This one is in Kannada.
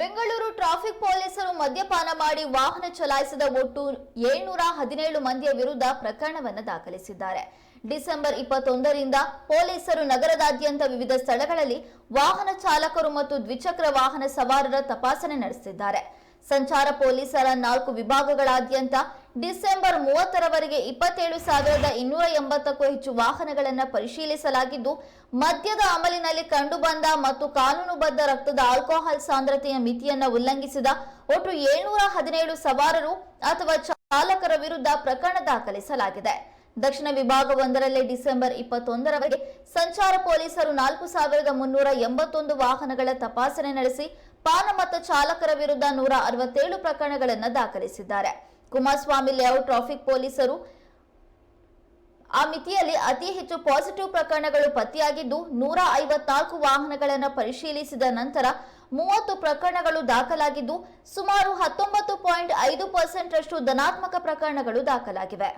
ಬೆಂಗಳೂರು ಟ್ರಾಫಿಕ್ ಪೊಲೀಸರು ಮದ್ಯಪಾನ ಮಾಡಿ ವಾಹನ ಚಲಾಯಿಸಿದ ಒಟ್ಟು ಏಳ್ನೂರ ಹದಿನೇಳು ಮಂದಿಯ ವಿರುದ್ಧ ಪ್ರಕರಣವನ್ನು ದಾಖಲಿಸಿದ್ದಾರೆ. ಡಿಸೆಂಬರ್ ಇಪ್ಪತ್ತೊಂದರಿಂದ ಪೊಲೀಸರು ನಗರದಾದ್ಯಂತ ವಿವಿಧ ಸ್ಥಳಗಳಲ್ಲಿ ವಾಹನ ಚಾಲಕರು ಮತ್ತು ದ್ವಿಚಕ್ರ ವಾಹನ ಸವಾರರ ತಪಾಸಣೆ ನಡೆಸಿದ್ದಾರೆ. ಸಂಚಾರ ಪೊಲೀಸರ ನಾಲ್ಕು ವಿಭಾಗಗಳಾದ್ಯಂತ ಡಿಸೆಂಬರ್ ಮೂವತ್ತರವರೆಗೆ ಇಪ್ಪತ್ತೇಳು ಸಾವಿರದ ಇನ್ನೂರ ಎಂಬತ್ತಕ್ಕೂ ಹೆಚ್ಚು ವಾಹನಗಳನ್ನು ಪರಿಶೀಲಿಸಲಾಗಿದ್ದು, ಮದ್ಯದ ಅಮಲಿನಲ್ಲಿ ಕಂಡುಬಂದ ಮತ್ತು ಕಾನೂನುಬದ್ಧ ರಕ್ತದ ಆಲ್ಕೋಹಾಲ್ ಸಾಂದ್ರತೆಯ ಮಿತಿಯನ್ನು ಉಲ್ಲಂಘಿಸಿದ ಒಟ್ಟು ಏಳ್ನೂರ ಹದಿನೇಳು ಸವಾರರು ಅಥವಾ ಚಾಲಕರ ವಿರುದ್ಧ ಪ್ರಕರಣ ದಾಖಲಿಸಲಾಗಿದೆ. ದಕ್ಷಿಣ ವಿಭಾಗವೊಂದರಲ್ಲೇ ಡಿಸೆಂಬರ್ ಇಪ್ಪತ್ತೊಂದರವರೆಗೆ ಸಂಚಾರ ಪೊಲೀಸರು ನಾಲ್ಕು ಸಾವಿರದ ಮುನ್ನೂರ ಎಂಬತ್ತೊಂದು ವಾಹನಗಳ ತಪಾಸಣೆ ನಡೆಸಿ, ಪಾನ ಮತ್ತು ಚಾಲಕರ ವಿರುದ್ಧ ನೂರ ಅರವತ್ತೇಳು ಪ್ರಕರಣಗಳನ್ನು ದಾಖಲಿಸಿದ್ದಾರೆ. ಕುಮಾರಸ್ವಾಮಿ ಲೇಔಟ್ ಟ್ರಾಫಿಕ್ ಪೊಲೀಸರು. ಆ ಮಿತಿಯಲ್ಲಿ ಅತಿ ಹೆಚ್ಚು ಪಾಸಿಟಿವ್ ಪ್ರಕರಣಗಳು ಪತ್ತೆಯಾಗಿದ್ದು ನೂರ ಐವತ್ನಾಲ್ಕು ವಾಹನಗಳನ್ನು ಪರಿಶೀಲಿಸಿದ ನಂತರ ಮೂವತ್ತು ಪ್ರಕರಣಗಳು ದಾಖಲಾಗಿದ್ದು ಸುಮಾರು ಹತ್ತೊಂಬತ್ತು ಪಾಯಿಂಟ್ ಐದು ಪರ್ಸೆಂಟ್ ರಷ್ಟು ಧನಾತ್ಮಕ ಪ್ರಕರಣಗಳು ದಾಖಲಾಗಿವೆ.